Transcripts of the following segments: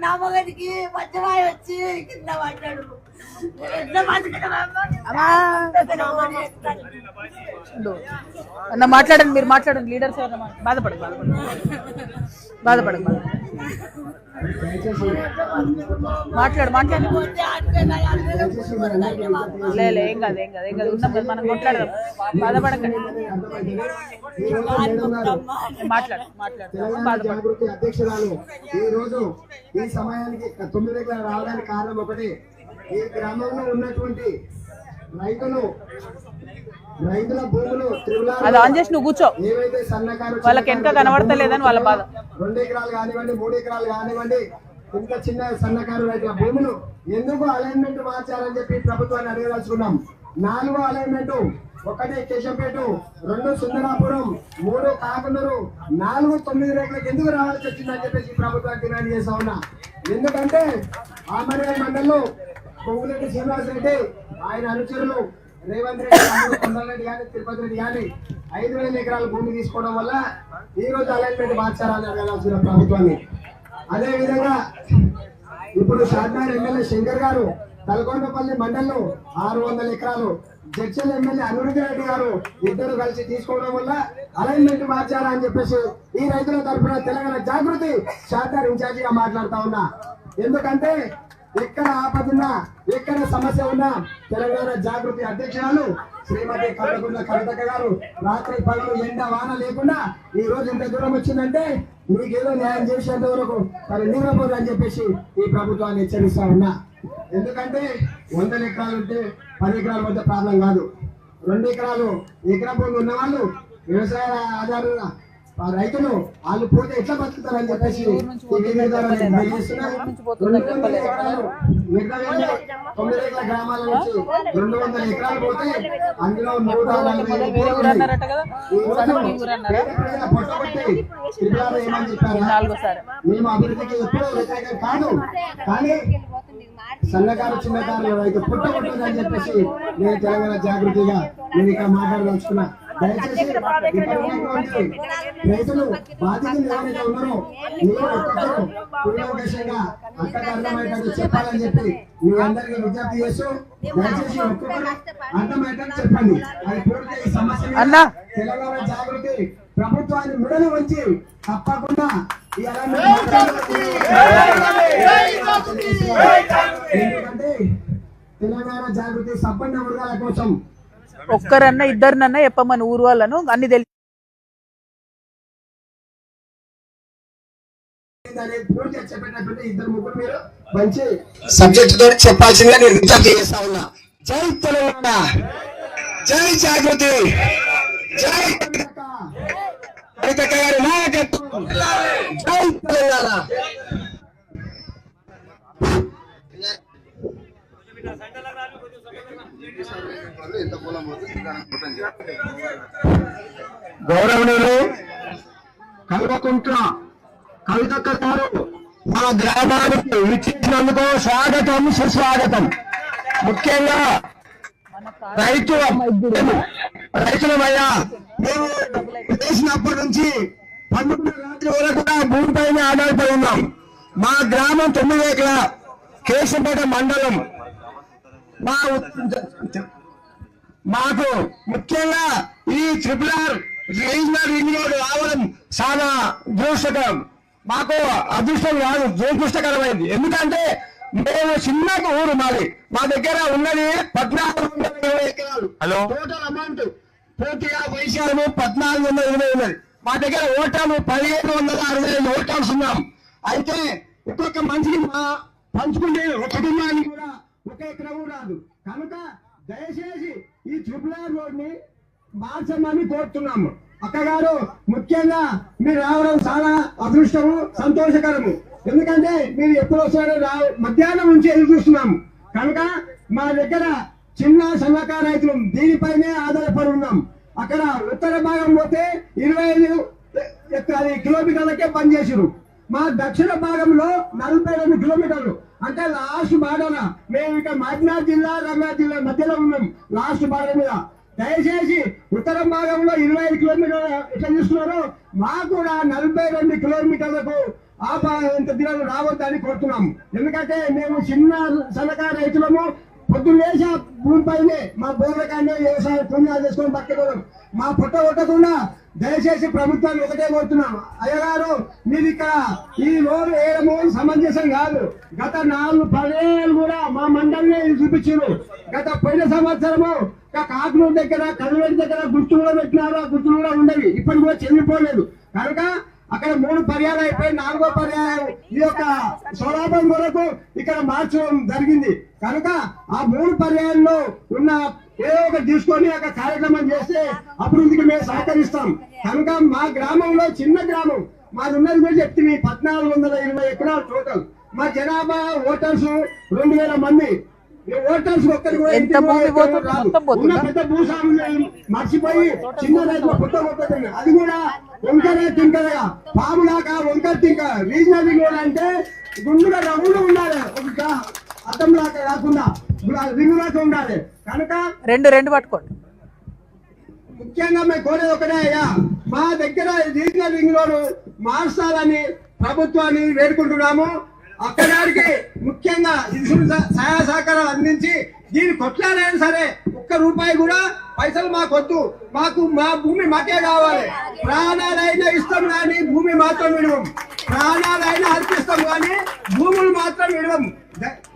నా మగనికి పచ్చవాయి వచ్చి కింద పడ్డాడు ఎంత అమ్మా. ఉండు. అన్న మాట్లాడండి మీరు మాట్లాడండి లీడర్స్ ఎవరన్నా మా- బాధపడకు బాధపడకు బాధపడకు బాధపడకు. మాట్లాడు మాట్లాడు. లే ఏం కాదు ఏం కాదు ఏం కాదు. ఉన్నాం కదా మనం మాట్లాడదాం బాధపడకండి మాట్లాడు మాట్లాడు. తెలంగాణ అధ్యక్షురాలు ఈ రోజు ఈ సమయానికి తొమ్మిది దగ్గర రావడానికి కారణం ఒకటి. ఈ గ్రామంలో ఉన్నటువంటి రైతులు అది ఆన్ చేసి నువ్వు కూర్చో. వాళ్ళకి వెనక కనబడతలేదని వాళ్ళ బాధ. రెండు ఎకరాలు కానివ్వండి మూడు ఎకరాలు కానివ్వండి ఇంత చిన్న సన్నకారు రైతుల భూములు ఎందుకు అలైన్మెంట్ మార్చాలని చెప్పి ప్రభుత్వాన్ని అడగదలుచుకున్నాం. నాలుగో అలైన్మెంట్ ఒకటి కేశంపేట రెండు సుందరాపురం మూడు కాకనూరు నాలుగు తొమ్మిది రేట్లకు ఎందుకు రావాల్సి వచ్చిందని చెప్పేసి ప్రభుత్వాన్ని డిమాండ్ చేస్తా ఉన్నా. ఎందుకంటే ఆమరే మండలంలో పొంగులెడ్డి శ్రీనివాస్ రెడ్డి ఆయన అనుచరులు రేవంత్ రెడ్డి తమ్ముడు కొండలరెడ్డి కానీ తిరుపతి రెడ్డి కానీ ఐదు వేల ఎకరాల భూమి తీసుకోవడం వల్ల ఈ రోజు అలైన్మెంట్ మార్చారని అడగాల్సిన ప్రభుత్వాన్ని. అదే విధంగా ఇప్పుడు షాద్నగర్ ఎమ్మెల్యే శంకర్ గారు తలకొండపల్లి మండలంలో ఆరు వందల ఎకరాలు జడ్చల్ ఎమ్మెల్యే అనిరుద్ధ రెడ్డి గారు ఇద్దరు కలిసి తీసుకోవడం వల్ల అలైన్మెంట్ మార్చారా అని చెప్పేసి ఈ రైతుల తరఫున తెలంగాణ జాగృతి షాద్నగర్ ఇన్ఛార్జిగా మాట్లాడుతా ఉన్నా. ఎందుకంటే ఎక్కడ ఆపదున్నా ఎక్కడ సమస్య ఉన్నా తెలంగాణ జాగృతి అధ్యక్షురాలు శ్రీమతి కళ్ళగుండ కవితక్క గారు రాత్రి పగలు ఎండ వాన లేకుండా ఈ రోజు ఇంత దూరం వచ్చిందంటే మీకేదో న్యాయం చేసేంత వరకు తను నిద్రపోదు అని చెప్పేసి ఈ ప్రభుత్వాన్ని హెచ్చరిస్తా ఉన్నా. ఎందుకంటే వందల ఎకరాలు ఉంటే పది ఎకరాల మధ్య ప్రాబ్లం కాదు. రెండు ఎకరాలు ఎకరా భూమి ఉన్న వాళ్ళు వ్యవసాయ ఆధారంగా రైతులు వాళ్ళు పోతే ఎట్లా బతుకుతారని చెప్పేసి. రెండు వందల ఎకరాలు మిగతా వేరే తొమ్మిది ఎకరాల గ్రామాల నుంచి రెండు వందల ఎకరాలు పోతే అందులో నూట త్రిపురాలు ఏమని చెప్పారా? మేము అభివృద్ధికి ఎప్పుడూ వ్యతిరేకం కాదు. కానీ సన్నకారు చిన్నకారు రైతు పుట్టగొట్టదని చెప్పేసి నేను తెలంగాణ జాగృతిగా నేను ఇక్కడ మాట్లాడదలుచుకున్నా దయచేసి ఇక్కడ ఉన్నటువంటి రైతులు బాధితులు ఎవరైతే ఉన్నారో మీరు ఒక్కొక్కరు పుణ్యోపేషంగా అక్కడ అర్థమయ్యేటట్టు చెప్పాలని చెప్పి మీ అందరికీ విజ్ఞప్తి చేస్తూ దయచేసి ఒక్కొక్కరు అర్థమయ్యేటట్టు చెప్పండి. అది పూర్తి ఈ సమస్య. తెలంగాణ జాగృతి ప్రభుత్వాన్ని మెడలు వంచి తప్పకుండా ఎందుకంటే తెలంగాణ జాగృతి సంపన్న వర్గాల కోసం ఒక్కరన్నా ఇద్దరినన్నా చెప్పమని ఊరు వాళ్ళను అన్ని తెలిసి అనేది పూర్తిగా సబ్జెక్ట్ తోటి చెప్పాల్సిందిగా నేను విజ్ఞప్తి చేస్తా ఉన్నా. జై తెలంగాణ. జై జాగృతి. జై కవితక్క గారి నాయకత్వం. జై తెలంగాణ. గౌరవనీయులు కల్వకుంట్ల కవితక్క గారు మా గ్రామానికి విచ్చించినందుకు స్వాగతం సుస్వాగతం. ముఖ్యంగా రైతు రైతులమయ్యా మేము వేసినప్పటి నుంచి పన్నెండు రాత్రి వరకు కూడా భూమిపైన ఆధారపడి ఉన్నాం. మా గ్రామం తొమ్మిది ఎకరా కేశంపేట మండలం. మా మాకు ముఖ్యంగా ఈ triple R regional ring road రావడం చాలా దురదృష్టకరం మాకు అదృష్టం కాదు దురదృష్టకరమైంది. ఎందుకంటే మేము చిన్న ఊరు మాది. మా దగ్గర ఉన్నది పద్నాలుగు వందల ఇరవై ఎకరాలు. టోటల్ అమౌంట్ పూర్తిగా వైశాలము పద్నాలుగు వందల ఇరవై ఉన్నది. మా దగ్గర ఓటాలు పదిహేను వందల అరవై ఐదు ఓటాల్స్ ఉన్నాం. అయితే ఒక్కొక్క మనిషికి మా పంచుకుంటే ఒక కుటుంబానికి కూడా ఒక ఎకరం రాదు. కనుక దయచేసి ఈ ట్రిపుల్ రోడ్ని మార్చమని కోరుతున్నాము. అక్కగారు ముఖ్యంగా మీరు రావడం చాలా అదృష్టము సంతోషకరము. ఎందుకంటే మీరు ఎప్పుడు వస్తారో రా మధ్యాహ్నం నుంచి ఎదురు చూస్తున్నాము. కనుక మా దగ్గర చిన్న సన్నకారు రైతులు దీనిపైనే ఆధారపడి ఉన్నాం. అక్కడ ఉత్తర భాగం పోతే ఇరవై ఐదు కిలోమీటర్లకే పనిచేసారు మా దక్షిణ భాగంలో నలభై రెండు కిలోమీటర్లు. అంటే లాస్ట్ బార్డర్ మేము ఇక్కడ మహబూబ్నగర్ జిల్లా రంగారెడ్డి జిల్లా మధ్యలో ఉన్నాం లాస్ట్ బార్డర్ మీద. దయచేసి ఉత్తర భాగంలో ఇరవై ఐదు కిలోమీటర్లు ఎట్లా చూస్తున్నారో మాకు కూడా నలభై రెండు కిలోమీటర్లకు ఆ ఇంత దినాలు రావద్దని కోరుతున్నాము. ఎందుకంటే మేము చిన్న సన్నకారు రైతులము పొద్దున్న లేచి ఆ భూమిపైనే మా బోర్లకాన్ని వ్యవసాయ పుణ్యాలు చేసుకొని బతకగలం మా పుట్ట కొట్టకుండా దయచేసి ప్రభుత్వాన్ని ఒకటే కోరుతున్నాం. అయ్యగారు మీరు ఇక్కడ ఈ లోన్ వేయడము సమంజసం కాదు. గత నాలుగు పదేళ్ళు కూడా మా మండలిని చూపించారు గత పోయిన సంవత్సరము ఇంకా కాకులూరు దగ్గర కల్వేటి దగ్గర గుర్తులు కూడా పెట్టినారు. ఆ గుర్తులు కూడా ఉండేవి. ఇప్పటికి కూడా చెల్లిపోలేదు. కనుక అక్కడ మూడు పర్యాలు అయిపోయి నాలుగో పర్యాయం ఈ యొక్క స్వలాభం కొరకు ఇక్కడ మార్చడం జరిగింది. కనుక ఆ మూడు పర్యాయంలో ఉన్న ఏదో ఒకటి తీసుకొని ఒక కార్యక్రమం చేస్తే అభివృద్ధికి మేము సహకరిస్తాం. కనుక మా గ్రామంలో చిన్న గ్రామం మాది ఉన్నది మీరు చెప్తుంది పద్నాలుగు వందల ఇరవై ఎకరాలు టోటల్ మా జనాభా ఓటర్స్ రెండు వేల మంది. ఎంత భూమి పోతుంది? మొత్తం పోతుందా? పెద్ద భూస్వాములు మర్చిపోయి చిన్న రైతులు పుట్ట అది కూడా వంకర తింకరగా పాములాగా వంకర తింక. రీజనల్ రింగ్ అంటే గుండుగా రౌండ్ ఉండాలి. ఒక అర్థం లాగా కాకుండా రింగ్ లాగా ఉండాలి. కనుక రెండు రెండు పట్టుకోండి. ముఖ్యంగా మేము కోరేది ఒకటే అయ్యా మా దగ్గర రీజనల్ రింగ్ రోడ్ మార్చాలని ప్రభుత్వాన్ని వేడుకుంటున్నాము. అక్కడానికి ముఖ్యంగా శిశువులు సహ- సహాయ సహకారాలు అందించి దీన్ని కొట్లాడైనా సరే ఒక్క రూపాయి కూడా పైసలు మాకు వద్దు మాకు మా భూమి మాకే కావాలి. ప్రాణాలైనా ఇస్తాం కానీ భూమి మాత్రం విడవం. ప్రాణాలైనా అర్పిస్తాం కానీ భూములు మాత్రం విడవం.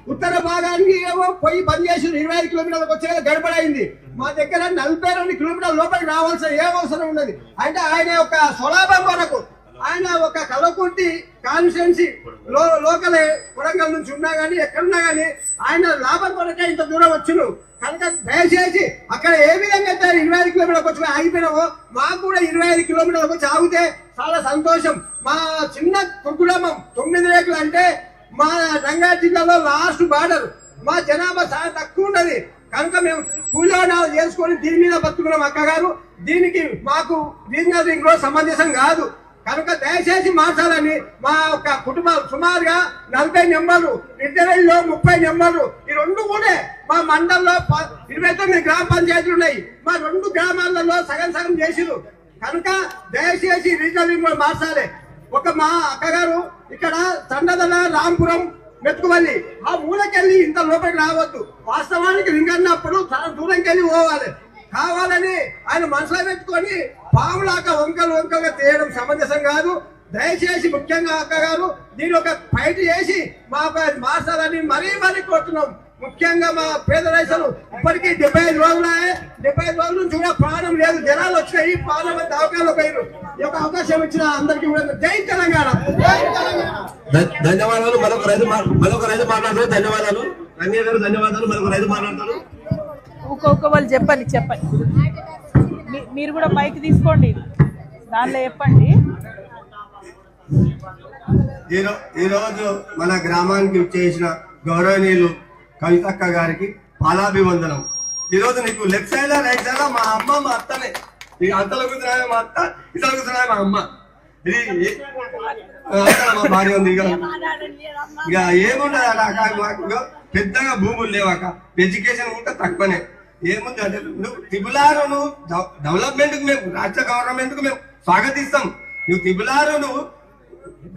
ఉత్తర భాగానికి ఏమో పోయి పనిచేసి ఇరవై ఐదు కిలోమీటర్లకు వచ్చే గడపడైంది. మా దగ్గర నలభై రెండు కిలోమీటర్ల లోపలికి రావాల్సిన ఏం అవసరం ఉన్నది అంటే ఆయన యొక్క స్వలాభం కొరకు ఆయన ఒక కలకుంటి కాన్స్టిట్యున్సీ లో లోకల్ కొడంగల్ నుంచి ఉన్నా గానీ ఎక్కడున్నా గానీ ఆయన లాభం కొరకే ఇంత దూరం వచ్చును కనుక దయచేసి అక్కడ ఏ విధంగా అయితే ఇరవై ఐదు కిలోమీటర్లకు వచ్చి ఆగిపోయినావో మాకు కూడా ఇరవై ఐదు కిలోమీటర్లకు వచ్చి ఆగితే చాలా సంతోషం. మా చిన్న కుటుంబం తొమ్మిది రేకులు అంటే మా రంగారెడ్డి జిల్లాలో లాస్ట్ బార్డర్ మా జనాభా చాలా తక్కువ ఉన్నది. కనుక మేము కూలీనాలు చేసుకొని దీని మీద బతుకున్నాం అక్కగారు. దీనికి మాకు రీజనల్ రింగ్ రోడ్ సమంజసం కాదు. కనుక దయచేసి మార్చాలని మా యొక్క కుటుంబం సుమారుగా నలభై నెంబర్లు ఇంటర్వ్యూలో ముప్పై నెంబర్లు ఈ రెండు కూడా మా మండలంలో ప- ఇరవై తొమ్మిది గ్రామ పంచాయతీలు ఉన్నాయి. మా రెండు గ్రామాలలో సగం సగం చేసిరు కనుక దయచేసి రీజనల్ కూడా మార్చాలి. ఒక మా అక్కగారు ఇక్కడ తండదల రాంపురం మెతుకువల్లి ఆ మూలకెళ్ళి ఇంత లోపలికి రావద్దు. వాస్తవానికి రింగన్నప్పుడు చాలా దూరంకెళ్ళి పోవాలి. కావాలని ఆయన మనసులో పెట్టుకొని పాములాక వంకలు వంకలుగా తీయడం సమంజసం కాదు. దయచేసి ముఖ్యంగా అక్కగారు దీని ఒక ఫైట్ చేసి మా మార్చాలని మరీ మరీ కోరుతున్నాం ముఖ్యంగా మా పేద రైతులు ఇప్పటికీ డెబ్బై ఐదు రోజులు డెబ్బై ఐదు రోజుల నుంచి కూడా ప్రాణం లేదు. జనాలు వచ్చినాయి. ప్రాణం అవకాశాలు పోయారు ఈ యొక్క అవకాశం ఇచ్చిన అందరికీ కూడా జై తెలంగాణ. జై తెలంగాణ. ధ- ధన్యవాదాలు. మరొక రైతు మా- మరొక రైతు మాట్లాడతారు ధన్యవాదాలు. రంగయ్య గారు ధన్యవాదాలు. మరొక రైతు మాట్లాడతారు ఒక్కొక్క వాళ్ళు చెప్పండి చెప్పండి. మీరు కూడా మైక్ తీసుకోండి. దానిలో చెప్పండి. ఈరోజు మన గ్రామానికి చేసిన గౌరవనీయులు కవితక్క గారికి పాలాభివందనం. ఈరోజు నీకు లెఫ్ట్ సైడ్ రైట్ సైడ్ మా అమ్మ మా అత్తనే. ఈ అంతలో కూర్చున్నాయి మా అత్త ఇతర కూర్చున్నాయి మా అమ్మ. ఇది మా భార్య ఉంది ఇక ఏముండదు మాకు పెద్దగా భూములు లేవాక ఎడ్యుకేషన్ కూడా తక్కువనే. ఏముంది అంటే నువ్వు తిబులారు నువ్వు డెవలప్మెంట్కు మేము రాష్ట్ర గవర్నమెంట్కు మేము స్వాగతిస్తాం. నువ్వు తిబులారును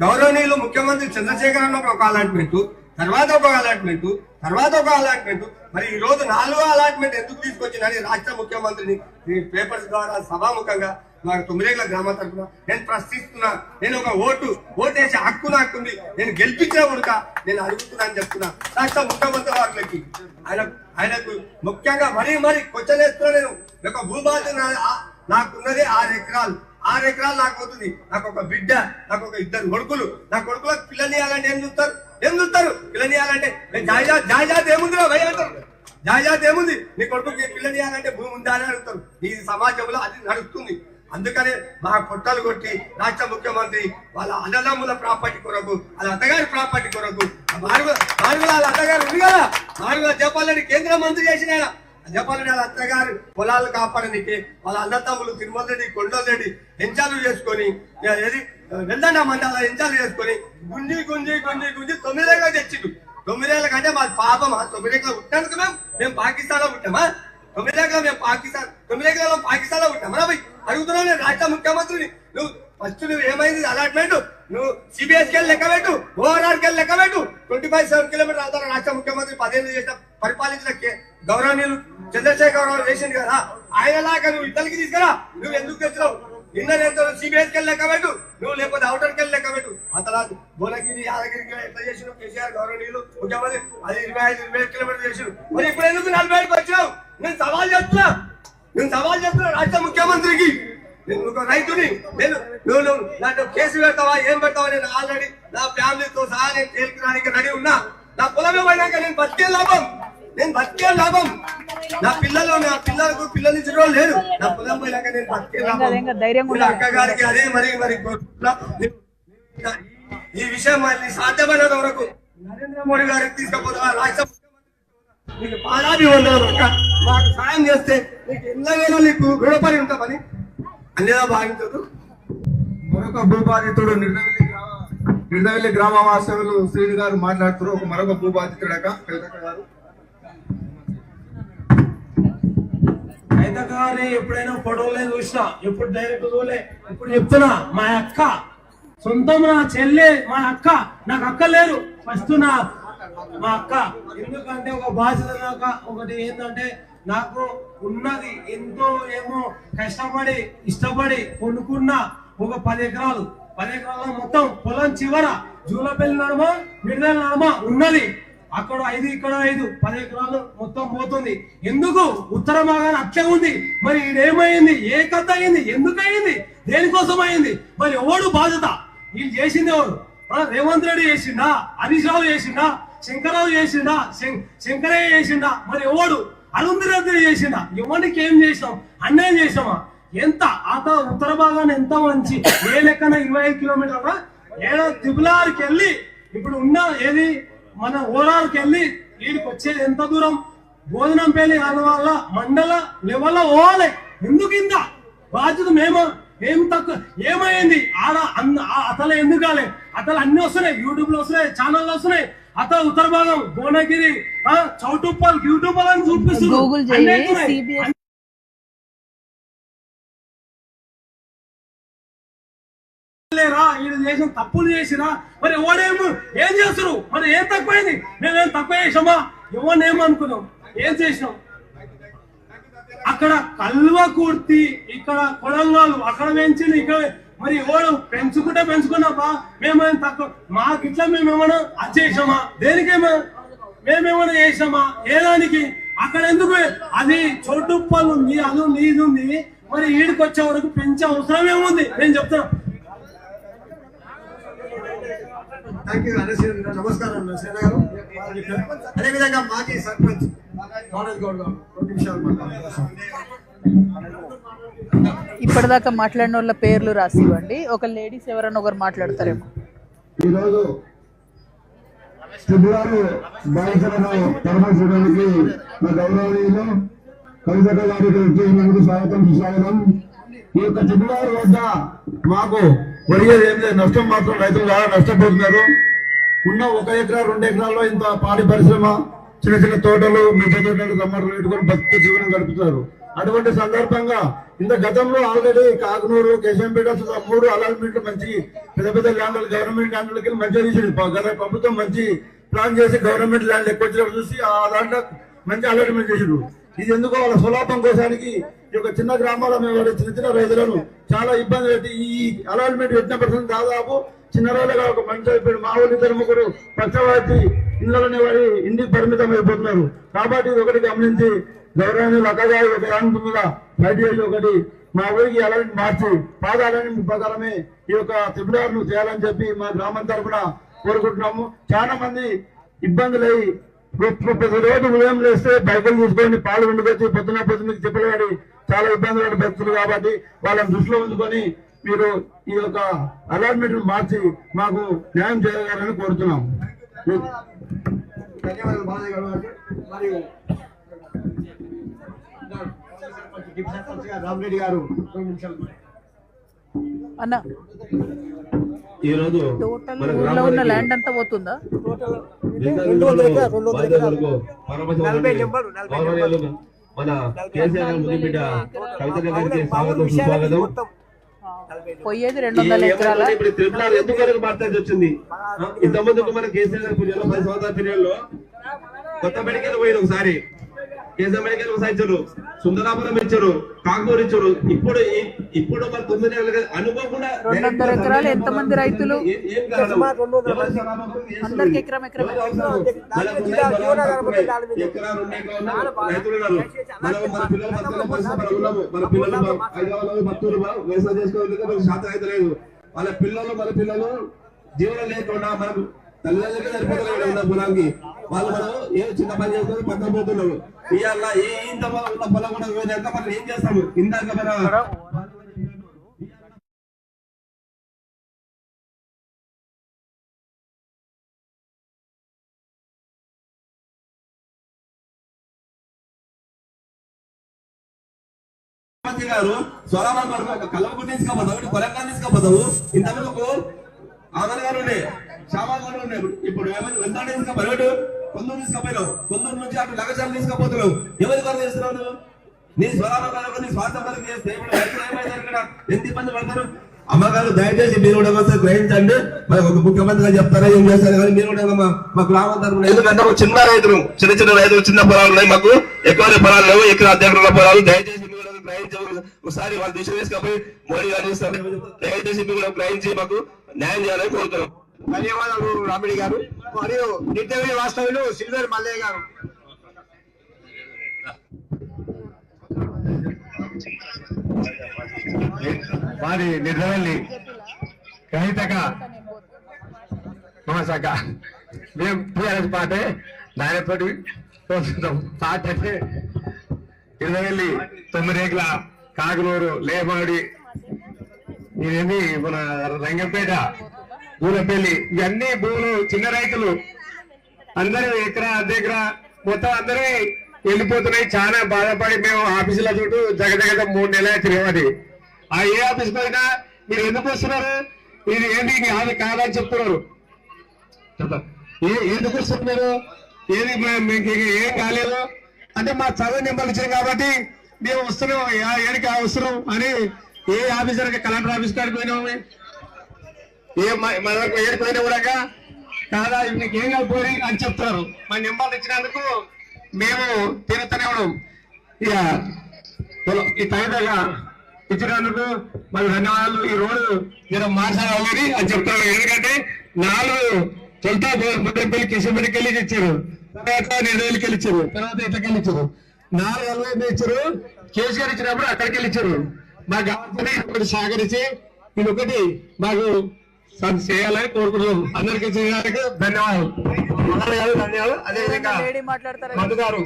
గౌరవనీయులు ముఖ్యమంత్రి చంద్రశేఖర్ అన్న ఒక అలాట్మెంట్ తర్వాత ఒక అలాట్మెంట్ తర్వాత ఒక అలాట్మెంట్. మరి ఈ రోజు నాలుగో అలాట్మెంట్ ఎందుకు తీసుకొచ్చిందని రాష్ట్ర ముఖ్యమంత్రిని పేపర్స్ ద్వారా సభాముఖంగా నాకు తొమ్మిదేళ్ళ గ్రామ తరఫున నేను ప్రశ్నిస్తున్నా నేను ఒక ఓటు ఓటు వేసే హక్కు నాకుంది. నేను గెలిపించిన ఉడక నేను అడుగుతున్నా అని చెప్తున్నా. రాష్ట్ర ముఖ్యమంత్రి వారికి ఆయన ఆయనకు ముఖ్యంగా మరీ మరీ క్వశ్చన్ వేస్తున్నా నేను. ఒక భూబాధ్యత నాకున్నది ఆరు ఎకరాలు. ఆరు ఎకరాలు నాకు అవుతుంది. నాకు ఒక బిడ్డ నాకు ఒక ఇద్దరు కొడుకులు. నా కొడుకులకు పిల్లనియాలంటే ఏం చూస్తారు? ఏం చూస్తారు? పిల్లనియాలంటే జాయిజా జాయిజాత్ ఏముంది భయ అంటారు జాయిజాత్ ఏముంది? నీ కొడుకుకి పిల్లనియాలంటే భూమి ఉందా అని అడుగుతారు. ఈ సమాజంలో అది నడుస్తుంది. అందుకనే మా కొట్టలు కొట్టి రాష్ట్ర ముఖ్యమంత్రి వాళ్ళ అన్నదమ్ముల ప్రాపర్టీ కొరకు వాళ్ళ అత్తగారి ప్రాపర్టీ కొరకు మారుగుల వాళ్ళ అత్తగారు ఉంది కదా? మారుగుల చెప్పాలని కేంద్ర మంత్రి చేసిన ఆయన. జపాలని వాళ్ళ అత్తగారు పొలాలు కాపాడనికి వాళ్ళ అన్నతమ్ములు తిరుమల రెడ్డి కొండల రెడ్డి ఎంచాలు చేసుకొని ఇక ఏది? మండల ఎంచాలు చేసుకొని గుంజి గుంజి గుంజి గుంజి తొమ్మిదేళ్ళకి తెచ్చిండు. తొమ్మిదేళ్ళ కంటే మాది పాపమా తొమ్మిదేళ్ళ పుట్టానికి మేము మేము పాకిస్తాన్లో పుట్టామా? తొమ్మిదేళ్ళ మేము పాకిస్తాన్ తొమ్మిదేళ్ళలో పాకిస్తాన్లో ఉంటాం. భయ్ అడుగుతున్నావు నేను రాష్ట్ర ముఖ్యమంత్రిని. నువ్వు ఫస్ట్ నువ్వు ఏమైంది? అలాట్మెంట్. నువ్వు సిబిఎస్కి వెళ్ళి లెక్క పెట్టు. ఓఆర్ఆర్కి వెళ్ళి లెక్క పెట్టు. ట్వంటీ ఫైవ్ సెవెన్ కిలోమీటర్ అవుతారు రాష్ట్ర ముఖ్యమంత్రి పదిహేను చేసిన పరిపాలించిన గౌరవనీయులు చంద్రశేఖర్ రావు చేసింది కదా ఆయనలాగా నువ్వు ఇద్దరికి తీసుకురా. నువ్వు ఎందుకు తెచ్చినావు నిన్న నేను సిబిఎస్కి వెళ్ళి లెక్క పెట్టు. నువ్వు లేకపోతే అవుటర్కి వెళ్ళి లెక్క పెట్టు. అంతలా భువనగిరి యాదగిరికి ఎట్లా చేసినావు కేసీఆర్ గౌరవనీయులు ముఖ్యమంత్రి. అది ఇరవై ఐదు ఇరవై ఐదు కిలోమీటర్లు చేసినావు మరి ఇప్పుడు ఎందుకు నలభై ఐదుకి వచ్చినావు? నేను సవాల్ చెప్తున్నా నేను సవాల్ చెప్తున్నా రాష్ట్ర ముఖ్యమంత్రికి. నేను ఒక రైతుని నేను నువ్వు నాకు కేసు పెడతావా ఏం పెడతావా నేను ఆల్రెడీ నా ఫ్యామిలీతో సహా నేను జైలుకి రానికి రెడీ ఉన్నా. నా పొలమే పోయినాక నేను బతికే లాభం. నేను బతికే లాభం. నా పిల్లలు నా పిల్లలకు పిల్లలు ఇచ్చిన వాళ్ళు లేరు. నా పొలం పోయినాక నేను బతికే లాభం. అక్క గారికి అదే మరి మరి. ఈ విషయం మళ్ళీ సాధ్యమైనంత వరకు నరేంద్ర మోడీ గారికి తీసుకుపోతా రాష్ట్ర నీకు పాదాభివందనం అక్క మాకు సాయం చేస్తే నీకు ఎన్నగైనా నీకు రుణపడి ఉంటామని అన్నిదా భావించదు మరొక భూబాధితుడు నిర్ణవెల్లి గ్రామ నిర్ణవెల్లి గ్రామ వాస్తవులు శ్రీని గారు మాట్లాడుతున్నారు. ఒక మరొక భూబాధితుడక కవితక్క గారు. కానీ ఎప్పుడైనా ఫోటోలే చూసినా ఎప్పుడు డైరెక్ట్ చూడలే ఇప్పుడు చెప్తున్నా మా అక్క సొంతం నా చెల్లె మా అక్క నాకు అక్క లేరు. ఫస్ట్ నా మా అక్క ఎందుకంటే ఒక బాధ్యత నాక ఒకటి ఏంటంటే నాకు ఉన్నది ఎంతో ఏమో కష్టపడి ఇష్టపడి కొనుక్కున్న ఒక పది ఎకరాలు. పది ఎకరాల మొత్తం పొలం చివర జూలపల్లి నడమ మిడదల నడమ ఉన్నది. అక్కడ ఐదు ఇక్కడ ఐదు పది ఎకరాలు మొత్తం పోతుంది. ఎందుకు? ఉత్తర భాగాన్ని అట్లే ఉంది. మరి ఇదేమైంది ఏ కథ అయింది? ఎందుకు అయింది? దేనికోసం అయింది? మరి ఎవడు బాధ్యత? వీళ్ళు చేసింది ఎవరు? రేవంత్ రెడ్డి చేసిండా? హరీష్ రావు చేసిండా? శంకరరావు చేసిండా? శం- శంకరయ్య చేసిండా? మరి ఎవడు? అరుంధరెడ్డి చేసిండా? ఎవరికి ఏం చేసినాం? అన్యాయం చేసామా ఎంత? అత ఉత్తర భాగాన్ని ఎంత మంచి? ఏ లెక్కన ఇరవై ఐదు కిలోమీటర్ల? ఏడో త్రిపులార్కి వెళ్ళి ఇప్పుడు ఉన్న ఏది? మన ఓరార్కి వెళ్ళి వీడికి వచ్చేది ఎంత దూరం? భోజనంపల్లి వల్ల మండల లెవెల్లో పోవాలి. ఎందుకు ఇంత బాధ్యత మేము? ఏం తక్కువ? ఏమైంది? ఆడ అన్న ఎందుకు కాలే? అతలు అన్ని వస్తున్నాయి యూట్యూబ్లో వస్తున్నాయి ఛానల్లో వస్తున్నాయి. అతలు ఉత్తర భాగం భువనగిరి ఆ, చౌటుప్పల్ యూట్యూబ్ అని చూపిస్తున్నారు లేరా వీళ్ళు చేసిన తప్పులు చేసినా మరి ఎవడేమో ఏం చేస్తారు? మరి ఏం తక్కువైంది? మేమేం తక్కువ చేసామా ఎవరినేమనుకున్నాం? ఏం చేసినాం అక్కడ కల్వ కుర్తి ఇక్కడ కొడంగాలు అక్కడ పెంచింది ఇక్కడ మరి ఎవడు పెంచుకుంటే పెంచుకున్నాపా మేమేం తక్కువ? మాకు ఇట్లా మేమేమైనా అది చేసామా? దేనికేమో? మేమేమన్నా చేసామా? ఏదానికి? అక్కడ ఎందుకు? అది చోటుప్పలు ఉంది అది నీది ఉంది. మరి ఈడికి వచ్చే వరకు పెంచే అవసరం ఏముంది? నేను చెప్తున్నా. నమస్కారం అదేవిధంగా మాజీ సర్పంచ్ గౌడ్ గారు. రెండు నిమిషాలు ఇప్పటిదాకా మాట్లాడిన వాళ్ళ పేర్లు రాసి ఇవ్వండి ఒక లేడీస్ ఎవరైనా ఒకరు మాట్లాడతారేమో. ఈరోజు శుభ్రాలు బాలసభను పరమేశ్వరానికి మా గౌరవనీయులు కవిత గారికి వచ్చేసినందుకు స్వాగతం సుస్వాగతం. ఈ యొక్క శుభ్రాలు వద్ద మాకు జరిగేది ఏం లేదు. నష్టం మాత్రం రైతులు చాలా నష్టపోతున్నారు. ఉన్న ఒక ఎకరా రెండు ఎకరాల్లో ఇంత పాడి పరిశ్రమ చిన్న చిన్న తోటలు మిద్దె తోటలు టమాటాలు పెట్టుకొని బతుకు జీవనం గడుపుతారు అటువంటి సందర్భంగా ఇంత గతంలో ఆల్రెడీ కాకినూరు కేశంపేట మూడు అలాట్మెంట్లు మంచి పెద్ద పెద్ద ల్యాండ్లు గవర్నమెంట్ ల్యాండ్లకి మంచిగా తీసింది గత ప్రభుత్వం మంచి ప్లాన్ చేసి గవర్నమెంట్ ల్యాండ్ ఎక్కువ వచ్చినప్పుడు చూసి ఆ దాంట్లో మంచి అలాట్మెంట్ చేసిండు. ఇది ఎందుకో వాళ్ళ సులాభం కోసానికి ఈ యొక్క చిన్న గ్రామాల మీద చిన్న చిన్న రైతులను చాలా ఇబ్బంది పెట్టి ఈ అలాట్మెంట్ పెట్టిన దాదాపు చిన్న రోజులుగా ఒక మంచి అయిపోయాడు. మా ఊరి ఇద్దరు ముగ్గురు పక్షవాతి ఇళ్ళలోనే వాడి ఇంటికి పరిమితం అయిపోతున్నారు. కాబట్టి ఇది ఒకటి గమనించి గౌరవనీయులు అక్కగారు ఒక దాని మీద ఒకటి మా ఊరికి అలాంటి మార్చి పాదాలని ప్రకారమే ఈ యొక్క త్రిపురాలను చేయాలని చెప్పి మా గ్రామం తరఫున కోరుకుంటున్నాము. చాలా మంది ఇబ్బందులయ్యి ప్రతి రోజు ఉదయం లేస్తే బైకులు తీసుకొని పాలు వండుకొచ్చి పొద్దున పొద్దున చెప్పలేవాడి చాలా ఇబ్బందులు పడి బతుకులు కాబట్టి వాళ్ళని దృష్టిలో ఉంచుకొని మీరు ఈ యొక్క అలాట్మెంట్ మార్చి మాకు న్యాయం చేయగలరని కోరుతున్నాం ధన్యవాదాలు. మరియు రామరెడ్డి గారు అన్న టోటల్ ఊర్లో ఉన్న ల్యాండ్ అంతా పోతుందా? మన కేసీఆర్ గారి ముద్దు బిడ్డ కవిత గారికి స్వాగతం సుస్వాగతం. పోయేది రెండు వందల ఎకరాల? ఇప్పుడు ఎందుకు వరకు మాట్లాడి వచ్చింది? ఇంత ముందుకు మన కేసీఆర్ గారి పది సంవత్సరాల పీరియడ్లో కొత్త మెడికల్ పోయింది ఒకసారి. కేసీఆర్ మెడికల్ ఇచ్చారు సుందరాపురం ఇచ్చారు కాకూరు ఇచ్చారు. ఇప్పుడు ఇప్పుడు మన తొమ్మిది నెలలుగా అనుకోకుండా రెండు వందల ఎకరాలు రైతులు? ఎవరు సమాపం చేస్తున్నారు? అందరికి ఎకరం ఎకరం. రైతులు. మనం పిల్లలు మన పిల్లలు జీవనం లేకుండా మనకు తల్లిదండ్రులకే సరిపోతలేదు ఉన్న పొలానికి. వాళ్ళు మనం ఏ చిన్న పని చేసుకొని పక్కన పోతున్నాము ఇవాళ ఏ ఇంత ఉన్న పొలం కూడా పోయినాక మనం ఏం చేస్తాము? ఇందాక మన గారు సోలామాన్ కలవకుండా తీసుకోపోతావు ఇటు కొలంగా తీసుకోపోతావు. ఇంతవరకు ఆనంద్ గారు ఉండే శ్యామాల్ గారు ఇప్పుడు ఏమైంది వెంటాడే తీసుకపోయి కొందరు తీసుకపోయినావు. కొందరు నుంచి అటు లగచాలు తీసుకపోతున్నావు. ఎవరి కొరకు చేస్తున్నావు నీ స్వరామ కొరకు నీ స్వార్థం కొరకు చేస్తే ఇప్పుడు ఎంత ఇబ్బంది పడతారు? అమ్మగారు దయచేసి మీరు కూడా ఒకసారి గ్రహించండి. మరి ఒక ముఖ్యమంత్రిగా చెప్తారా? ఏం చేస్తారు? కానీ మీరు కూడా మా- గ్రామం తరపున ఎందుకంటే ఒక చిన్న రైతులు చిన్న చిన్న రైతులు చిన్న పొలాలు ఉన్నాయి మాకు. ఎక్కువ పొలాలు లేవు ఎక్కువ అధ్యక్షుల పొలాలు. దయచేసి మీరు కూడా గ్రహించ ఒకసారి వాళ్ళ దిశ తీసుకపోయి మోడీ గారు దయచేసి మీరు కూడా గ్రహించి మాకు న్యాయం చేయాలని కోరుతున్నాం. ధన్యవాదాలు రామిడి గారు. మరియు నిర్దవీ వాస్తవులు సిల్వర్ మల్లయ్య గారు. వారి నిర్ణయాన్ని గ్రహీతక మహాశాఖ. మేము టీఆర్ఎస్ పార్టీ దానితోటి పోతున్నాం పార్టీ అంటే ఇరవై తొమ్మిది కాకులూరు లేమాడి ఇదేంటి మన రంగంపేట? గూలపల్లి ఇవన్నీ భూములు చిన్న రైతులు. అందరూ ఎకరా అర్ధ మొత్తం అందరూ వెళ్ళిపోతున్నాయి. చాలా బాధపడి మేము ఆఫీసుల చుట్టూ జగజగత మూడు నెలలు తిరగది ఆ ఏ ఆఫీస్ పోయినా మీరు ఎందుకు వస్తున్నారు? ఇది ఏంటి? ఇది అది కాదని చెప్తున్నారు. ఏ ఎందుకు వస్తున్నారు? ఏది మీకు ఏం కాలేదు? అంటే మా చదువు నెంబర్లు కాబట్టి మేము వస్తున్నాం. ఏడికి అవసరం అని ఏ ఆఫీసర్ కలెక్టర్ ఆఫీస్ కాడికి పోయినాము ఏ మనకు ఏడిపోయినా కూడా కాదా నీకు ఏం అని చెప్తారు మన నెంబర్లు ఇచ్చినందుకు మేము తిరుగుతూనే ఉన్నాం. ఇక ఈ తగినగా ఇచ్చినందుకు మాకు ధన్యవాదాలు. ఈ రోడ్డు నేను మార్చాలి అని చెప్తారు ఎందుకంటే నాలుగు తొలుత ముద్దపల్లి కిషన్పల్లికి వెళ్ళి ఇచ్చారు తర్వాత నిర్ణయాలకి వెళ్ళి ఇచ్చారు తర్వాత ఇట్లకి ఇచ్చారు నాలుగు అలవై ఇచ్చారు కేసీఆర్ ఇచ్చినప్పుడు అక్కడికి వెళ్ళి ఇచ్చారు మాకు కావాల్సింది ఒకటి సహకరించి ఇది ఒకటి మాకు సబ్ చేయాలని కోరుకుంటున్నాం. అందరికీ చేయడానికి ధన్యవాదాలు. ధన్యవాదాలు అదేవిధంగా మధు గారు.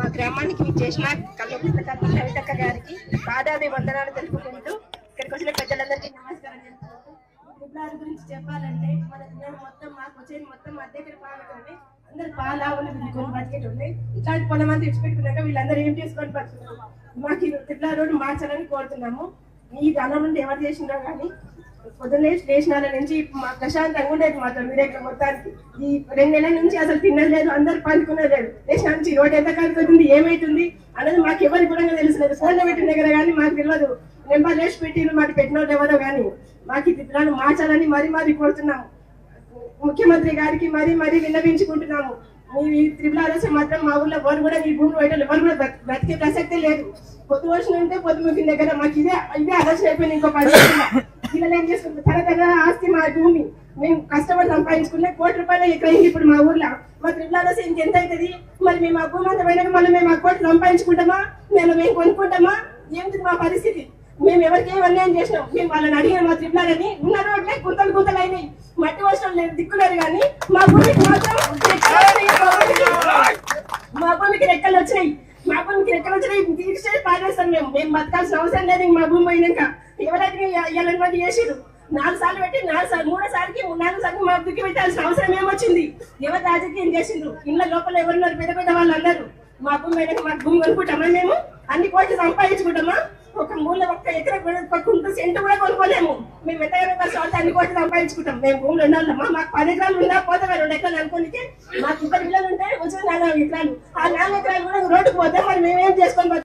మా గ్రామానికి విచ్చేసిన కల్వకుంట్ల కవితక్క గారికి పాదాభివందనాలు తెలుపుకుంటూ ఇక్కడికి వచ్చిన పెద్దలందరికీ నమస్కారం తెలుపుకుంటూ గురించి చెప్పాలంటే మన మొత్తం మాకు వచ్చేది మొత్తం మా దగ్గర పాలతోనే అందరు పాలావులు కొని బతికేటోళ్ళే ఇట్లాంటి పొలం అంతా ఇచ్చిపెట్టుకున్నాక వీళ్ళందరూ ఏం చేసుకొని పడుతున్నారు మాకు ఈ తిట్లా రోడ్డు మార్చాలని కోరుతున్నాము. ఈ ధనం నుండి ఎవరు చేసినా కానీ పొద్దున్న లేచినాల నుంచి మా ప్రశాంతంగా ఉండేది మాతో మీరు ఇక్కడ మొత్తానికి. ఈ రెండు నెలల నుంచి అసలు తిన్నది లేదు అందరు పండుకున్నది లేదు లేచిన నుంచి రోడ్డు ఎంత కలుగుతుంది ఏమైతుంది అన్నది మాకు ఎవరికి కూడా తెలిసినది. ఫోన్లో పెట్టిన దగ్గర కానీ మాకు తెలియదు. నెంబర్ లేచి పెట్టిరు మాకు పెట్టిన వాళ్ళు ఎవరో కానీ. మాకు ఈ మార్చాలని మరీ మరీ కోరుతున్నాము. ముఖ్యమంత్రి గారికి మరీ మరీ విన్నవించుకుంటున్నాము. మీ ఈ త్రిపుల ఆలోచన మాత్రం మా ఊర్లో ఎవరు కూడా ఈ భూమి బయట ఎవరు కూడా బ్రత- బ్రతికే ప్రసక్తే లేదు. పొద్దు వర్షం ఉంటే పొద్దు ముగిన దగ్గర మాకు ఇదే ఇదే ఆలోచన అయిపోయింది ఇంకో పది రోజుల్లో. పిల్లలు ఏం చేసుకుంటారు తరతర ఆస్తి మా భూమి. మేము కష్టపడి సంపాదించుకున్న కోటి రూపాయలు ఎక్కడైంది ఇప్పుడు మా ఊర్లో? మా త్రిపులలో ఆలోచన ఇంకెంత అవుతుంది? మరి మేము ఆ భూమి అంతా పోయినాక మళ్ళీ మేము ఆ కోట్లు సంపాదించుకుంటామా? మేము మేము కొనుక్కుంటామా? ఏమిటి మా పరిస్థితి? మేము ఎవరికి ఏం అన్యాయం చేసినాం? మేము వాళ్ళని అడిగిన మా త్రిపులని ఉన్న రోడ్లే గుంతలు గుంతలు అయినాయి మట్టి వర్షం లేదు దిక్కులేదు కానీ మా భూమికి మాత్రం మా భూమికి. మా భూమికి రెక్కలు వచ్చినాయి. మా భూమికి ఎక్కడ వచ్చినాయి తీర్చే పారేస్తాం మేము. మేము బతకాల్సిన అవసరం లేదు మా భూమి పోయినాక. ఎవరైతే ఇవ్వాలని మంది చేసారు నాలుగు సార్లు పెట్టి నాలుగు సార్లు మూడో సార్కి నాలుగు సార్లు మా దుక్కి పెట్టాల్సిన అవసరం ఏమొచ్చింది? ఎవరు రాజకీయం చేసిండ్రు ఇళ్ళ లోపల ఎవరున్నారు? పెద్ద పెద్ద వాళ్ళు అన్నారు మా భూమి మీద మా భూమి కొనుక్కుంటామా మేము? అన్ని కోట్లు సంపాదించుకుంటామా? ఒక మూల ఒక్క ఎకర కూడా ఒక కుంట కూడా కొనుక్కోలేము. మేము ఎంత కష్టపడితే అన్ని కోట్లు సంపాదించుకుంటాం. మేము భూములు ఉండాలమ్మా మాకు పది ఎకరాలు ఉన్నా పోతే మరి రెండు ఎకరాలు అనుకోనికి మాకు ఇద్దరు పిల్లలు ఉంటే వచ్చిన నాలుగు ఎకరాలు. ఆ నాలుగు ఎకరాలు కూడా రోడ్డుకు పోతే మరి మేమేం చేసుకొని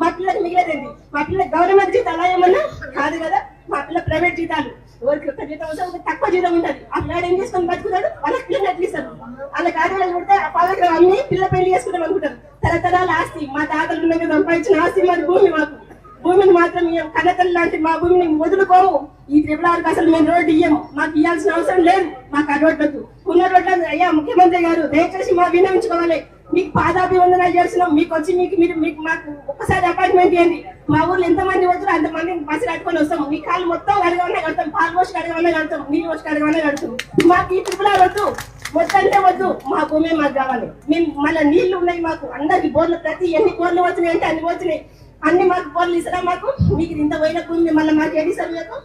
మా పిల్లలకు మిగిలేదండి. మా పిల్లలకు గవర్నమెంట్ జీతాలు ఏమన్నా కాదు కదా? మా పిల్ల ప్రైవేట్ జీతాలు. ఎవరికి ఒక్క జీతం తక్కువ జీతం ఉంటుంది. ఆ పిల్లాడు ఏం చేసుకొని బతుకుతాడు? వాళ్ళకి పిల్లలు ఎట్లా వాళ్ళకి వాళ్ళ కార్యాలయం ఆ పదవి అన్ని పిల్ల పెళ్ళి చేసుకుంటాం అనుకుంటారు. తరతరాల ఆస్తి మా తాతలు ఉన్నది సంపాదించిన ఆస్తి మరి భూమి మాకు. భూమిని మాత్రం మేము కన్నతల్లి లాంటి మా భూమిని వదులుకోము. ఈ త్రిపుల వరకు అసలు మేము రోడ్డు ఇయ్యము. మాకు ఇవ్వాల్సిన అవసరం లేదు. మాకు ఆ రోడ్లకు. ఉన్న రోడ్లు అయ్యా ముఖ్యమంత్రి గారు దయచేసి మా విన్నవించుకోవాలి. మీకు పాదాభివందన చేస్తున్నాం. మీకు వచ్చి మీకు మీరు మీకు మాకు ఒక్కసారి అపాయింట్మెంట్ ఇవ్వండి మా ఊర్లో ఎంతమంది వచ్చారో అంత మంది బస్సు కట్టుకొని వస్తాం మీ కాళ్ళు మొత్తం అడగమనే కడతాం. పాలు పోసి అడగమనే కడతాం. నీళ్ళు పోసి అడగమనే కడతాం. మాకు ఈ త్రిపుల వద్దు. వద్దంటే వద్దు. మా భూమి మాకు కావాలి. మేము మళ్ళీ నీళ్ళు ఉన్నాయి మాకు. అందరికి బోర్లు ప్రతి ఎన్ని బోర్లు వచ్చినాయి అంటే అన్ని వచ్చినాయి. అన్ని మాకు బోర్లు ఇస్తారా మాకు? మీకు ఇంత పోయిన భూమి మళ్ళీ మాకు ఎన్ని ఇస్తారు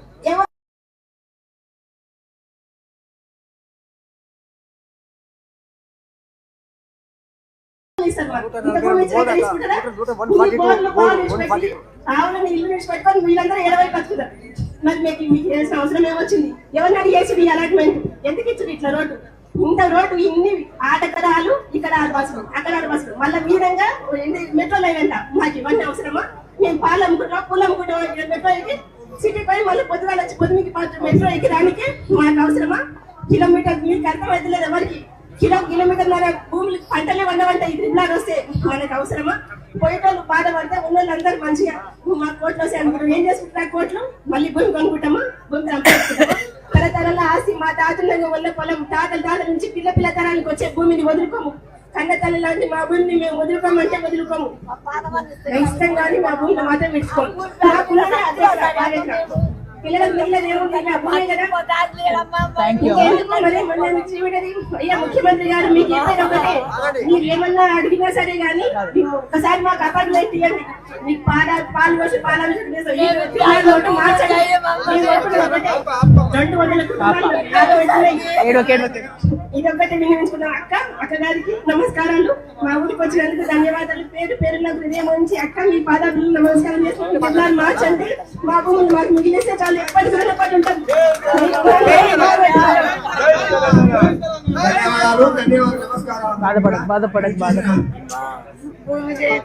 ఆవులను ఇల్లు విడిచిపెట్టుకొని వీళ్ళందరూ ఎడవై బతుకుతారు. మరి మీకు మీకు చేసిన అవసరం ఏమొచ్చింది? ఎవరిని అడిగేసి అలాట్మెంట్? ఎందుకు ఇచ్చింది ఇట్లా రోడ్డు? ఇంత రోడ్డు ఇన్ని ఆటకరాలు ఇక్కడ ఆరు బస్సులు అక్కడ ఆరు బస్సులు. మళ్ళీ మీరంగా మెట్రో లైన్ అంట. మాకు ఇవన్నీ అవసరమా? మేము పాలు అమ్ముకుంటాం పూలు అమ్ముకుంటాం మెట్రో ఎక్కి సిటీ పై మళ్ళీ పొద్దుగాల వచ్చి పొద్దుమికి మెట్రో ఎక్కడానికి మాకు అవసరమా? కిలోమీటర్ మీకు అర్థమవుతలేదు ఎవరికి. కిలో కిలోమీటర్ నర భూములు పంటలే వండవంట ఈ త్రిబులాలు వస్తే మనకు అవసరమా? పోయేటోళ్ళు బాధపడితే ఉన్న వాళ్ళందరూ మంచిగా మా కోట్లు వస్తాయి అనుకుంటాం ఏం చేసుకుంటారు కోట్లు? మళ్ళీ భూమి కొనుక్కుంటామా? భూమి సంపాదించుకుంటామా తరతరాల ఆస్తి మా తాతల వల్ల పొలం తాతల తాతల నుంచి పిల్ల పిల్ల తరానికి వచ్చే భూమిని వదులుకోము. కన్న తల్లి లాంటి మా భూమిని మేము వదులుకోమంటే వదులుకోము. ఇష్టం కానీ మా భూమిని మాత్రం విడుచుకోము ముఖ్యమంత్రి గారు మీకు ఒకటే? మీరు ఏమన్నా అడిగినా సరే కానీ ఒక్కసారి మాకు అపార్ట్మెంట్ ఇవ్వండి. మీకు పాల పాలు పోసి పాలాభిషేకం మార్చండి. రెండు వందల ఇదొక్కటి వినియోగించుకున్నాం అక్క అక్క గారికి నమస్కారాలు. మా ఊరికి వచ్చినందుకు ధన్యవాదాలు. పేరు పేరు నాకు హృదయం నుంచి అక్క మీ పాదాలు నమస్కారం చేసుకుంటూ పిల్లలు మార్చండి. మా భూములు మాకు మిగిలిస్తే చాలు. ఎప్పటికీ రుణపడి ఉంటాం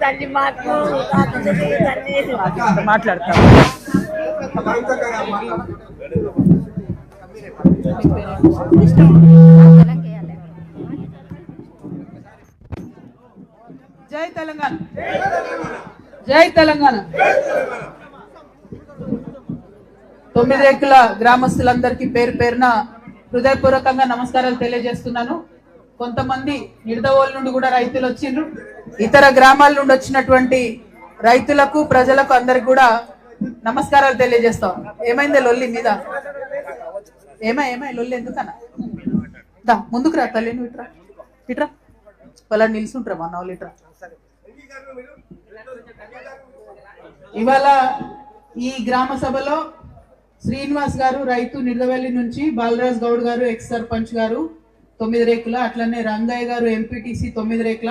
తల్లి మాకు తాతలు చేయి తల్లి మాట్లాడతా కవితక్క గారు మాట్లాడండి. జై తెలంగాణ. జై తెలంగాణ. తొమ్మిది రేకుల గ్రామస్తులందరికీ పేరు పేరున హృదయపూర్వకంగా నమస్కారాలు తెలియజేస్తున్నాను. కొంతమంది నిడదవోలు నుండి కూడా రైతులు వచ్చిండ్రు. ఇతర గ్రామాల నుండి వచ్చినటువంటి రైతులకు ప్రజలకు అందరికి కూడా నమస్కారాలు తెలియజేస్తాం. ఏమైంది లొల్లి మీద? ఏమై ఏమై లొల్లి ఎందుకన్నా? దా ముందుకు రా తల్లి నువ్వు ఇట్రా ఇట్రా వాళ్ళని నిల్చుంటారా మా వాళ్ళు ఇట్రా ఇవాళ ఈ గ్రామ సభలో శ్రీనివాస్ గారు రైతు నిర్దవల్లి నుంచి బాలరాజ్ గౌడ్ గారు ఎక్స్ సర్పంచ్ గారు తొమ్మిది రేకుల అట్లనే రంగయ్య గారు ఎంపీటీసీ తొమ్మిది రేకుల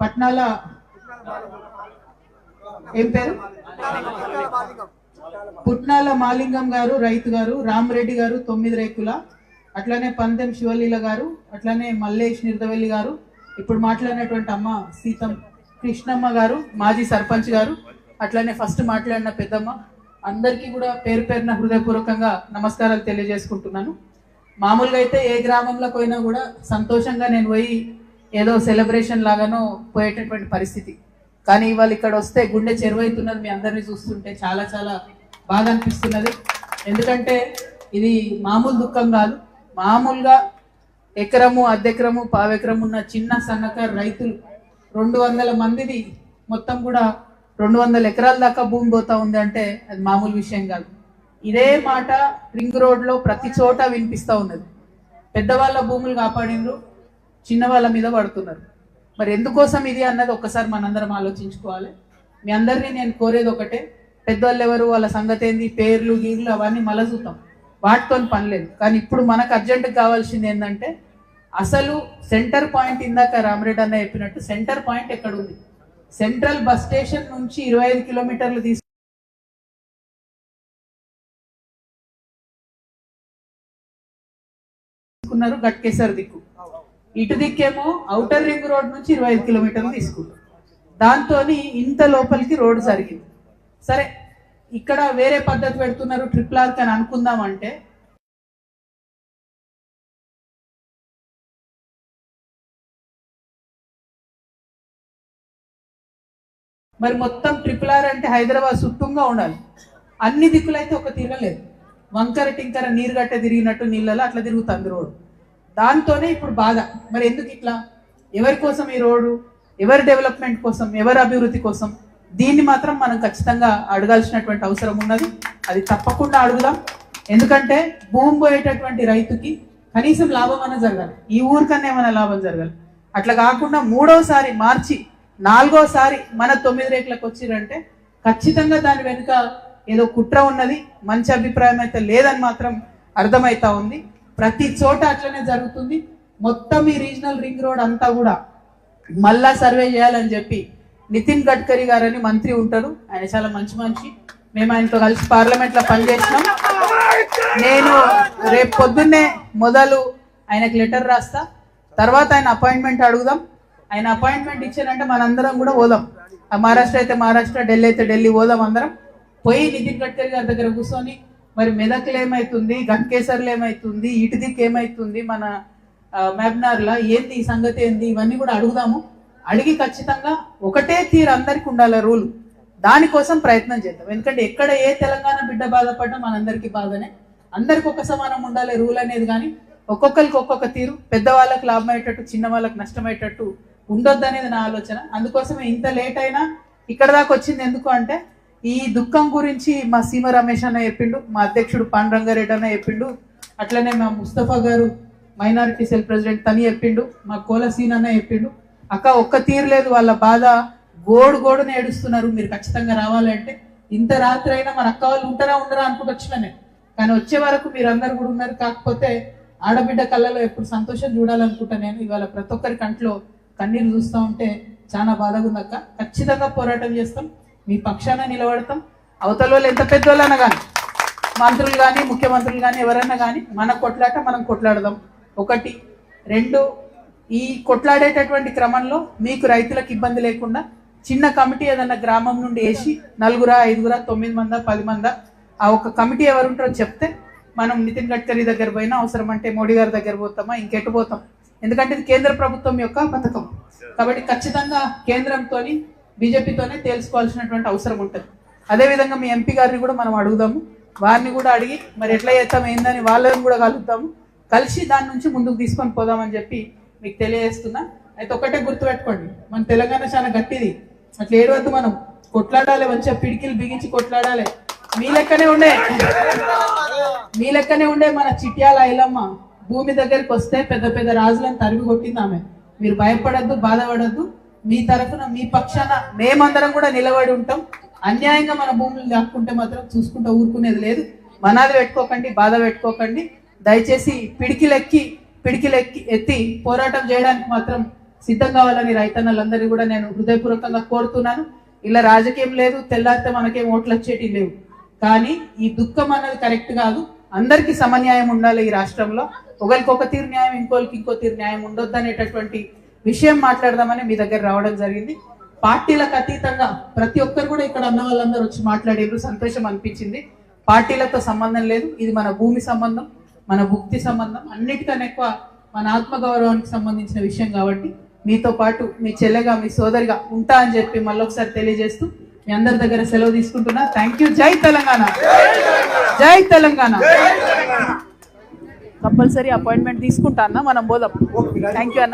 పట్నాల ఏం పేరు? పుట్నాల మాలింగం గారు రైతు గారు రామరెడ్డి గారు తొమ్మిది రేకుల అట్లనే పందెం శివలీల గారు అట్లనే మల్లేష్ నిర్దవల్లి గారు. ఇప్పుడు మాట్లాడినటువంటి అమ్మ సీతం కృష్ణమ్మ గారు మాజీ సర్పంచ్ గారు అట్లనే ఫస్ట్ మాట్లాడిన పెద్దమ్మ అందరికీ కూడా పేరు పేరున హృదయపూర్వకంగా నమస్కారాలు తెలియజేసుకుంటున్నాను. మామూలుగా అయితే ఏ గ్రామంలో పోయినా కూడా సంతోషంగా నేను పోయి ఏదో సెలబ్రేషన్ లాగానో పోయేటటువంటి పరిస్థితి. కానీ ఇవాళ ఇక్కడ వస్తే గుండె చెరువైతున్నది మీ అందరినీ చూస్తుంటే చాలా చాలా బాగా అనిపిస్తున్నది. ఎందుకంటే ఇది మామూలు దుఃఖం కాదు. మామూలుగా ఎకరము అర్ధెకరము పావెకరము ఉన్న చిన్న సన్నకారు రైతులు రెండు వందల మందిది మొత్తం కూడా రెండు వందల ఎకరాల దాకా భూమి పోతా ఉంది అంటే అది మామూలు విషయం కాదు. ఇదే మాట రింగ్ రోడ్లో ప్రతి చోట వినిపిస్తూ ఉన్నది. పెద్దవాళ్ళ భూములు కాపాడిండ్రు చిన్న వాళ్ళ మీద పడుతున్నారు. మరి ఎందుకోసం ఇది అన్నది ఒక్కసారి మనందరం ఆలోచించుకోవాలి. మీ అందరినీ నేను కోరేది ఒకటే పెద్దవాళ్ళు ఎవరు వాళ్ళ సంగతి ఏంది పేర్లు గీర్లు అవన్నీ మళ్ళీ వాటితో పని లేదు. కానీ ఇప్పుడు మనకు అర్జెంటుగా కావాల్సింది ఏంటంటే అసలు సెంటర్ పాయింట్ ఇందాక రామరెడ్డి అన్న చెప్పినట్టు సెంటర్ పాయింట్ ఎక్కడ ఉంది సెంట్రల్ బస్ స్టేషన్ నుంచి ఇరవై ఐదు కిలోమీటర్లు తీసుకు తీసుకున్నారు గట్కేసర్ దిక్కు. ఇటు దిక్కేమో అవుటర్ రింగ్ రోడ్ నుంచి ఇరవై ఐదు కిలోమీటర్లు తీసుకున్నారు. దాంతో ఇంత లోపలికి రోడ్ జరిగింది. సరే ఇక్కడ వేరే పద్ధతి పెడుతున్నారు ట్రిపుల్ ఆర్క్ అని అనుకుందామంటే మరి మొత్తం ట్రిపుల్ ఆర్ అంటే హైదరాబాద్ సుట్టంగా ఉండాలి. అన్ని దిక్కులైతే ఒక తిరగలేదు వంకర టింకర నీరు గట్ట తిరిగినట్టు నీళ్ళలో అట్లా తిరుగుతుంది రోడ్డు. దాంతోనే ఇప్పుడు బాధ. మరి ఎందుకు ఇట్లా? ఎవరి కోసం ఈ రోడ్డు? ఎవరి డెవలప్మెంట్ కోసం? ఎవరి అభివృద్ధి కోసం? దీన్ని మాత్రం మనం ఖచ్చితంగా అడగాల్సినటువంటి అవసరం ఉన్నది. అది తప్పకుండా అడుగుదాం. ఎందుకంటే భూమి పోయేటటువంటి రైతుకి కనీసం లాభం అన్న జరగాలి. ఈ ఊరికన్నా ఏమైనా లాభం జరగాలి. అట్లా కాకుండా మూడవసారి మార్చి నాలుగోసారి మన తొమ్మిది రేట్లకు వచ్చిరంటే ఖచ్చితంగా దాని వెనుక ఏదో కుట్ర ఉన్నది మంచి అభిప్రాయం అయితే లేదని మాత్రం అర్థమవుతా ఉంది. ప్రతి చోట అట్లనే జరుగుతుంది. మొత్తం ఈ రీజనల్ రింగ్ రోడ్ అంతా కూడా మళ్ళా సర్వే చేయాలని చెప్పి నితిన్ గడ్కరీ గారని మంత్రి ఉంటారు. ఆయన చాలా మంచి మంచి మేము ఆయనతో కలిసి పార్లమెంట్లో పనిచేసినాం. నేను రేపు పొద్దున్నే మొదలు ఆయనకు లెటర్ రాస్తా. తర్వాత ఆయన అపాయింట్మెంట్ అడుగుదాం. ఆయన అపాయింట్మెంట్ ఇచ్చారంటే మనందరం కూడా పోదాం. ఆ మహారాష్ట్ర అయితే మహారాష్ట్ర ఢిల్లీ అయితే ఢిల్లీ పోదాం అందరం. పోయి నితిన్ గడ్కరీ గారి దగ్గర కూర్చొని మరి మెదక్లు ఏమైతుంది గంకేసర్లు ఏమైతుంది ఇటు దిక్కు ఏమైతుంది మన లా ఏంది ఈ సంగతి ఏంది ఇవన్నీ కూడా అడుగుదాము. అడిగి ఖచ్చితంగా ఒకటే తీరు అందరికి ఉండాలి రూల్. దానికోసం ప్రయత్నం చేద్దాం. ఎందుకంటే ఎక్కడ ఏ తెలంగాణ బిడ్డ బాధపడ్డా మనందరికీ బాధనే. అందరికి ఒక సమానం ఉండాలి రూల్ అనేది కానీ ఒక్కొక్కరికి ఒక్కొక్క తీరు. పెద్దవాళ్ళకి లాభం అయ్యేటట్టు చిన్న వాళ్ళకి నష్టమయ్యేటట్టు ఉండొద్దు అనేది నా ఆలోచన. అందుకోసమే ఇంత లేట్ అయినా ఇక్కడ దాకా వచ్చింది ఎందుకు అంటే ఈ దుఃఖం గురించి మా సీమ రమేష్ అన్న చెప్పిండు మా అధ్యక్షుడు పాండురంగారెడ్డి అన్న చెప్పిండు అట్లనే మా ముస్తఫా గారు మైనారిటీ సెల్ ప్రెసిడెంట్ తని చెప్పిండు మా కోలసీన్ అన్న చెప్పిండు. అక్క ఒక్క తీరలేదు వాళ్ళ బాధ గోడు గోడున ఏడుస్తున్నారు మీరు ఖచ్చితంగా రావాలంటే ఇంత రాత్రి అయినా మన అక్క వాళ్ళు ఉంటారా ఉండరా అనుకుంటూ వచ్చిన నేను కానీ వచ్చే వరకు మీరు అందరు కూడా ఉన్నారు. కాకపోతే ఆడబిడ్డ కళ్ళలో ఎప్పుడు సంతోషం చూడాలనుకుంటా నేను. ఇవాళ ప్రతి ఒక్కరి కంట్లో కన్నీరు చూస్తూ ఉంటే చాలా బాధగా ఉందక్క ఖచ్చితంగా పోరాటం చేస్తాం. మీ పక్షాన నిలబడతాం. అవతల వాళ్ళు ఎంత పెద్దోళ్ళైనా కానీ మంత్రులు కానీ ముఖ్యమంత్రులు కానీ ఎవరైనా కానీ మన కొట్లాట మనం కొట్లాడదాం. ఒకటి. రెండు. ఈ కొట్లాడేటటువంటి క్రమంలో మీకు రైతులకు ఇబ్బంది లేకుండా చిన్న కమిటీ ఏదన్నా గ్రామం నుండి వేసి నలుగురా ఐదుగురా తొమ్మిది మంద పది మంద ఆ ఒక కమిటీ ఎవరు ఉంటారో చెప్తే మనం నితిన్ గడ్కరీ దగ్గర పోయినా అవసరం అంటే మోడీ గారి దగ్గర పోతామా? ఇంకెటు పోతాం? ఎందుకంటే ఇది కేంద్ర ప్రభుత్వం యొక్క పథకం. కాబట్టి ఖచ్చితంగా కేంద్రంతో బీజేపీతోనే తేల్చుకోవాల్సినటువంటి అవసరం ఉంటుంది. అదేవిధంగా మీ ఎంపీ గారిని కూడా మనం అడుగుదాము. వారిని కూడా అడిగి మరి ఎట్లా చేస్తాం ఏందని వాళ్ళని కూడా కలుగుతాము కలిసి దాని నుంచి ముందుకు తీసుకొని పోదామని చెప్పి మీకు తెలియజేస్తున్నా. అయితే ఒకటే గుర్తుపెట్టుకోండి మన తెలంగాణ చాలా గట్టిది. అట్లా ఏడవద్దు మనం. కొట్లాడాలి మంచిగా పిడికిలు బిగించి కొట్లాడాలి. మీ లెక్కనే ఉండే. మీ లెక్కనే ఉండే మన చిట్యాల ఐలమ్మ. భూమి దగ్గరికి వస్తే పెద్ద పెద్ద రాజులను తరిమి కొట్టింది ఆమె. మీరు భయపడద్దు బాధపడద్దు. మీ తరఫున మీ పక్షాన మేమందరం కూడా నిలబడి ఉంటాం. అన్యాయంగా మన భూములు దాక్కుంటే మాత్రం చూసుకుంటూ ఊరుకునేది లేదు. మనాది పెట్టుకోకండి బాధ పెట్టుకోకండి. దయచేసి పిడికిలెక్కి పిడికిలెక్కి ఎత్తి పోరాటం చేయడానికి మాత్రం సిద్ధం కావాలని రైతన్నలందరినీ కూడా నేను హృదయపూర్వకంగా కోరుతున్నాను. ఇలా రాజకీయం లేదు తెల్లారితే మనకేం ఓట్లు వచ్చేటి లేవు. కానీ ఈ దుఃఖం అన్నది కరెక్ట్ కాదు. అందరికీ సమన్యాయం ఉండాలి ఈ రాష్ట్రంలో. ఒకరికి ఒక తీరు న్యాయం ఇంకోరికి ఇంకో తీరు న్యాయం ఉండొద్దు అనేటటువంటి విషయం మాట్లాడదామని మీ దగ్గర రావడం జరిగింది. పార్టీలకు అతీతంగా ప్రతి ఒక్కరు కూడా ఇక్కడ అన్న వాళ్ళందరూ వచ్చి మాట్లాడేరు సంతోషం అనిపించింది. పార్టీలతో సంబంధం లేదు. ఇది మన భూమి సంబంధం మన భుక్తి సంబంధం. అన్నిటికన్నా ఎక్కువ మన ఆత్మగౌరవానికి సంబంధించిన విషయం కాబట్టి మీతో పాటు మీ చెల్లెగా మీ సోదరిగా ఉంటా అని చెప్పి మళ్ళొకసారి తెలియజేస్తూ మీ అందరి దగ్గర సెలవు తీసుకుంటున్నా. థ్యాంక్ యూ జై తెలంగాణ. జై తెలంగాణ. కంపల్సరీ అపాయింట్మెంట్ తీసుకుంటా అన్న మనం పోదాం. థ్యాంక్ యూ అన్న.